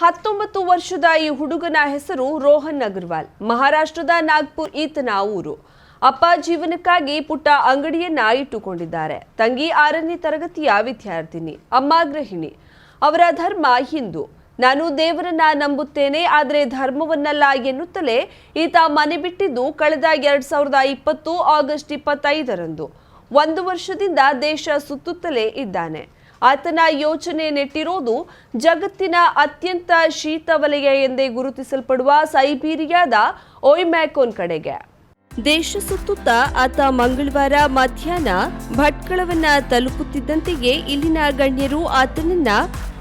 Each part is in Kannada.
ಹತ್ತೊಂಬತ್ತು ವರ್ಷದ ಈ ಹುಡುಗನ ಹೆಸರು ರೋಹನ್ ಅಗರ್ವಾಲ್. ಮಹಾರಾಷ್ಟ್ರದ ನಾಗ್ಪುರ್ ಈತನ ಊರು. ಅಪ್ಪ ಜೀವನಕ್ಕಾಗಿ ಪುಟ್ಟ ಅಂಗಡಿಯನ್ನ ಇಟ್ಟುಕೊಂಡಿದ್ದಾರೆ. ತಂಗಿ ಆರನೇ ತರಗತಿಯ ವಿದ್ಯಾರ್ಥಿನಿ, ಅಮ್ಮ ಗೃಹಿಣಿ. ಅವರ ಧರ್ಮ ಹಿಂದೂ. ನಾನು ದೇವರನ್ನ ನಂಬುತ್ತೇನೆ, ಆದರೆ ಧರ್ಮವನ್ನಲ್ಲ ಎನ್ನುತ್ತಲೇ ಈತ ಮನೆ ಬಿಟ್ಟಿದ್ದು ಕಳೆದ ಎರಡ್ ಸಾವಿರದ ಇಪ್ಪತ್ತು ಆಗಸ್ಟ್ ಇಪ್ಪತ್ತೈದರಂದು. ಒಂದು ವರ್ಷದಿಂದ ದೇಶ ಸುತ್ತುತ್ತಲೇ ಇದ್ದಾನೆ. ಆತನ ಯೋಚನೆ ನೆಟ್ಟಿರೋದು ಜಗತ್ತಿನ ಅತ್ಯಂತ ಶೀತ ವಲಯ ಎಂದೇ ಗುರುತಿಸಲ್ಪಡುವ ಸೈಬೀರಿಯಾದ ಓಯ್ಮ್ಯಾಕೋನ್ ಕಡೆಗೆ. ದೇಶ ಸುತ್ತುತ್ತ ಆತ ಮಂಗಳವಾರ ಮಧ್ಯಾಹ್ನ ಭಟ್ಕಳವನ್ನ ತಲುಪುತ್ತಿದ್ದಂತೆಯೇ ಇಲ್ಲಿನ ಗಣ್ಯರು ಆತನನ್ನ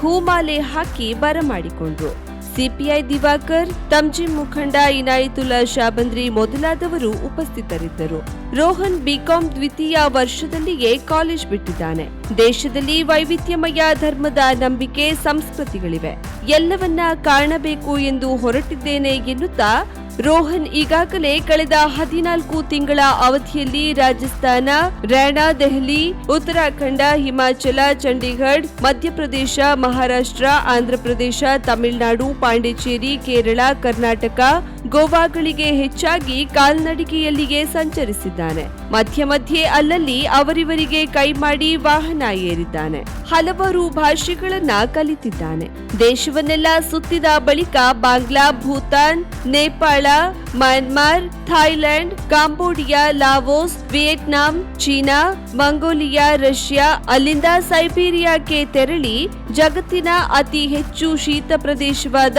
ಹೂಮಾಲೆ ಹಾಕಿ ಬರಮಾಡಿಕೊಂಡ್ರು. ಸಿಪಿಐ ದಿವಾಕರ್ ತಮ್ಜಿಮ್ ಮುಖಂಡ ಇನಾಯಿತುಲ್ಲಾ ಶಾಬಂದ್ರಿ ಮೊದಲಾದವರು ಉಪಸ್ಥಿತರಿದ್ದರು. ರೋಹನ್ ಬಿಕಾಂ ದ್ವಿತೀಯ ವರ್ಷದಲ್ಲಿಯೇ ಕಾಲೇಜ್ ಬಿಟ್ಟಿದ್ದಾನೆ. ದೇಶದಲ್ಲಿ ವೈವಿಧ್ಯಮಯ ಧರ್ಮದ ನಂಬಿಕೆ ಸಂಸ್ಕೃತಿಗಳಿವೆ. ಎಲ್ಲವನ್ನ ಕಾಣಬೇಕು ಎಂದು ಹೊರಟಿದ್ದೇನೆ ಎನ್ನುತ್ತಾ ರೋಹನ್ ಈಗಾಗಲೇ ಕಳೆದ ಹದಿನಾಲ್ಕು ತಿಂಗಳ ಅವಧಿಯಲ್ಲಿ ರಾಜಸ್ಥಾನ ರೈನಾ ದೆಹಲಿ, ಉತ್ತರಾಖಂಡ, ಹಿಮಾಚಲ, ಚಂಡೀಗಢ, ಮಧ್ಯಪ್ರದೇಶ, ಮಹಾರಾಷ್ಟ್ರ, ಆಂಧ್ರಪ್ರದೇಶ, ತಮಿಳುನಾಡು, ಪಾಂಡಿಚೇರಿ, ಕೇರಳ, ಕರ್ನಾಟಕ, ಗೋವಾಗಳಿಗೆ ಹೆಚ್ಚಾಗಿ ಕಾಲ್ನಡಿಗೆಯಲ್ಲಿಯೇ ಸಂಚರಿಸಿದ್ದಾನೆ. ಮಧ್ಯ ಮಧ್ಯೆ ಅಲ್ಲಲ್ಲಿ ಅವರಿವರಿಗೆ ಕೈ ಮಾಡಿ ವಾಹನ ಏರಿದ್ದಾನೆ. ಹಲವಾರು ಭಾಷೆಗಳನ್ನ ಕಲಿತಿದ್ದಾನೆ. ದೇಶವನ್ನೆಲ್ಲ ಸುತ್ತಿದ ಬಳಿಕ Bangla, Bhutan, Nepal Myanmar Thailand Cambodia Laos Vietnam China Mongolia Russia ಅಲ್ಲಿಂದ ಸೈಬೀರಿಯಾಕ್ಕೆ ತೆರಳಿ ಜಗತ್ತಿನ ಅತಿ ಹೆಚ್ಚು ಶೀತ ಪ್ರದೇಶವಾದ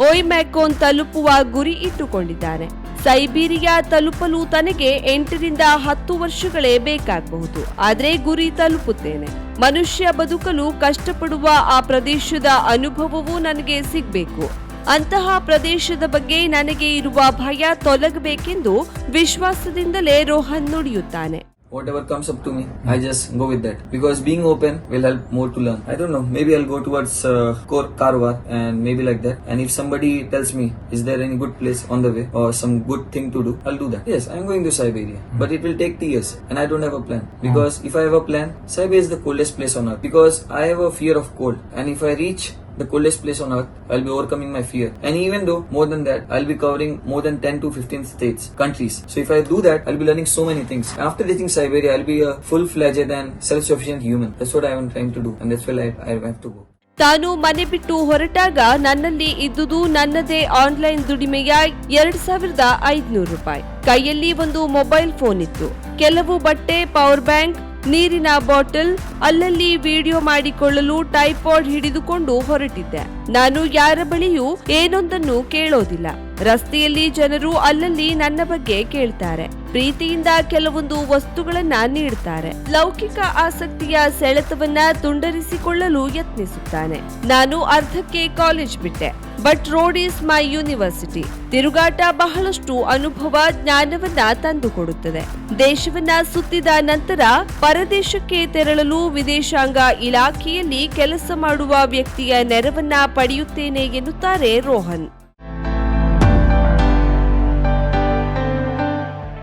ಒಯ್ಮ್ಯಾಕೋನ್ ತಲುಪುವ ಗುರಿ ಇಟ್ಟುಕೊಂಡಿದ್ದಾರೆ. ಸೈಬೀರಿಯಾ ತಲುಪಲು ತನಗೆ ಎಂಟರಿಂದ ಹತ್ತು ವರ್ಷಗಳೇ ಬೇಕಾಗಬಹುದು. ಆದರೆ ಗುರಿ ತಲುಪುತ್ತೇನೆ. ಮನುಷ್ಯ ಬದುಕಲು ಕಷ್ಟಪಡುವ ಆ ಪ್ರದೇಶದ ಅನುಭವವೂ ನನಗೆ ಸಿಗ್ಬೇಕು. ಅಂತಹ ಪ್ರದೇಶದ ಬಗ್ಗೆ ನನಗೆ ಇರುವ ಭಯ ತೊಲಗಬೇಕೆಂದು ವಿಶ್ವಾಸದಿಂದಲೇ ರೋಹನ್ ನುಡಿಯುತ್ತಾನೆ whatever comes up to me, I just go with that. Because being open will help more to learn. I don't know, maybe I'll go towards uh, Karwar and maybe like that. And if somebody tells me, is there any good place on the way or some good thing to do, I'll do that. Yes, I'm going to Siberia, but it will take years and I don't have a plan. Because if I have a plan, Siberia is the coldest place on earth. Because I have a fear of cold. And if I reach the coolest place on earth, I'll be overcoming my fear. And even though more than that, I'll be covering more than 10 to 15 states, countries. So if I do that, I'll be learning so many things. After reaching Siberia, I'll be a full-fledged and self-sufficient human. That's what I am trying to do, and that's where I, I have to go. ತಾನು ಮನೆ ಬಿಟ್ಟು ಹೊರಟಾಗ ನನ್ನಲ್ಲಿ ಇದ್ದುದು ನನ್ನದೇ ಆನ್ಲೈನ್ ದುಡಿಮೆಯ ಎರಡ್ ಸಾವಿರದ ಐದ್ನೂರು ರೂಪಾಯಿ ಕೈಯಲ್ಲಿ ಒಂದು ಮೊಬೈಲ್ ಫೋನ್ ಇತ್ತು ಕೆಲವು ಬಟ್ಟೆ ಪವರ್ ಬ್ಯಾಂಕ್ ನೀರಿನ ಬಾಟಲ್ ಅಲ್ಲಲ್ಲಿ ವಿಡಿಯೋ ಮಾಡಿಕೊಳ್ಳಲು ಟೈಪಾಡ್ ಹಿಡಿದುಕೊಂಡು ಹೊರಟಿದ್ದೆ. ನಾನು ಯಾರ ಬಳಿಯೂ ಏನೊಂದನ್ನು ಕೇಳೋದಿಲ್ಲ. ರಸ್ತೆಯಲ್ಲಿ ಜನರು ಅಲ್ಲಲ್ಲಿ ನನ್ನ ಬಗ್ಗೆ ಕೇಳ್ತಾರೆ. ಪ್ರೀತಿಯಿಂದ ಕೆಲವೊಂದು ವಸ್ತುಗಳನ್ನ ನೀಡ್ತಾರೆ. ಲೌಕಿಕ ಆಸಕ್ತಿಯ ಸೆಳೆತವನ್ನ ತುಂಡರಿಸಿಕೊಳ್ಳಲು ಯತ್ನಿಸುತ್ತಾನೆ. ನಾನು ಅರ್ಧಕ್ಕೆ ಕಾಲೇಜ್ ಬಿಟ್ಟೆ. But road is my university. ತಿರುಗಾಟ ಬಹಳಷ್ಟು ಅನುಭವ ಜ್ಞಾನವನ್ನ ತಂದುಕೊಡುತ್ತದೆ. ದೇಶವನ್ನ ಸುತ್ತಿದ ನಂತರ ಪರದೇಶಕ್ಕೆ ತೆರಳಲು ವಿದೇಶಾಂಗ ಇಲಾಖೆಯಲ್ಲಿ ಕೆಲಸ ಮಾಡುವ ವ್ಯಕ್ತಿಯ ನೆರವನ್ನ ಪಡೆಯುತ್ತೇನೆ ಎನ್ನುತ್ತಾರೆ Rohan.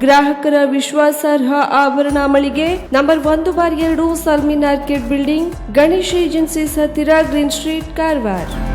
ಗ್ರಾಹಕರ ವಿಶ್ವಾಸಾರ್ಹ ಆಭರಣ ಮಳಿಗೆ ನಂಬರ್ ಒಂದು ಬಾರ್ ಎರಡು ಸಲ್ಮಿನ್ ಆರ್ಕಿಡ್ ಬಿಲ್ಡಿಂಗ್, ಗಣೇಶ್ ಏಜೆನ್ಸೀಸ್ ಹತ್ತಿರ ಗ್ರೀನ್ ಸ್ಟ್ರೀಟ್, ಕಾರವಾರ.